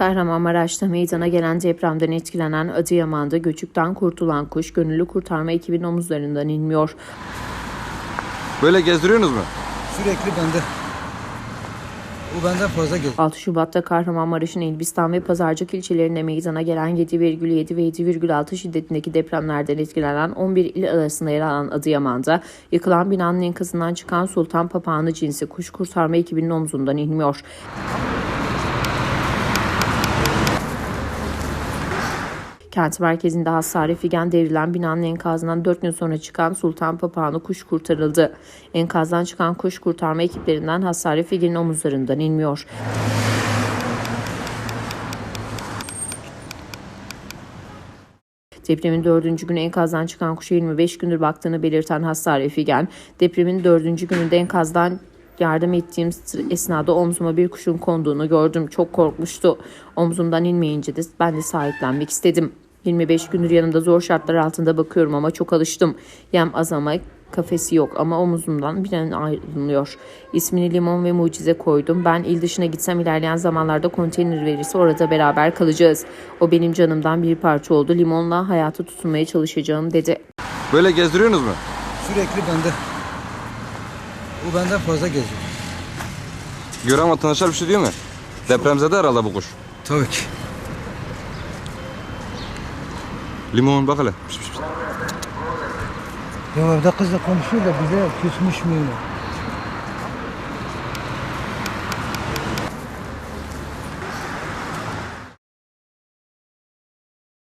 Kahramanmaraş'ta meydana gelen depremden etkilenen Adıyaman'da göçükten kurtulan kuş gönüllü kurtarma ekibinin omuzlarından inmiyor. Böyle gezdiriyorsunuz mu? Sürekli bende. O benden fazla geziyor. 6 Şubat'ta Kahramanmaraş'ın Elbistan ve Pazarcık ilçelerinde meydana gelen 7,7 ve 7,6 şiddetindeki depremlerden etkilenen 11 il arasında yer alan Adıyaman'da yıkılan binanın enkazından çıkan sultan papağanı cinsi kuş kurtarma ekibinin omzundan inmiyor. Kent merkezinde Hassari Figen devrilen binanın enkazından 4 gün sonra çıkan Sultan Papağanı kuş kurtarıldı. Enkazdan çıkan kuş kurtarma ekiplerinden Hassari Figen'in omuzlarından inmiyor. Depremin dördüncü günü enkazdan çıkan kuşa 25 gündür baktığını belirten Hassari Figen, depremin dördüncü gününde enkazdan yardım ettiğim esnada omzuma bir kuşun konduğunu gördüm. Çok korkmuştu. Omzumdan inmeyince de ben de sahiplenmek istedim. 25 gündür yanımda zor şartlar altında bakıyorum ama çok alıştım. Yem az ama kafesi yok ama omuzumdan bir an ayrılmıyor. İsmini limon ve mucize koydum. Ben il dışına gitsem ilerleyen zamanlarda konteyner verirse orada beraber kalacağız. O benim canımdan bir parça oldu. Limonla hayata tutunmaya çalışacağım dedi. Böyle gezdiriyorsunuz mu? Sürekli bende. O benden fazla geziyor. Gören vatandaşlar bir şey diyor mu? Depremzede herhalde bu kuş. Tabii ki. Limon bak hele. Ya evde kızla konuşuyor da bize küsmüş müyüm?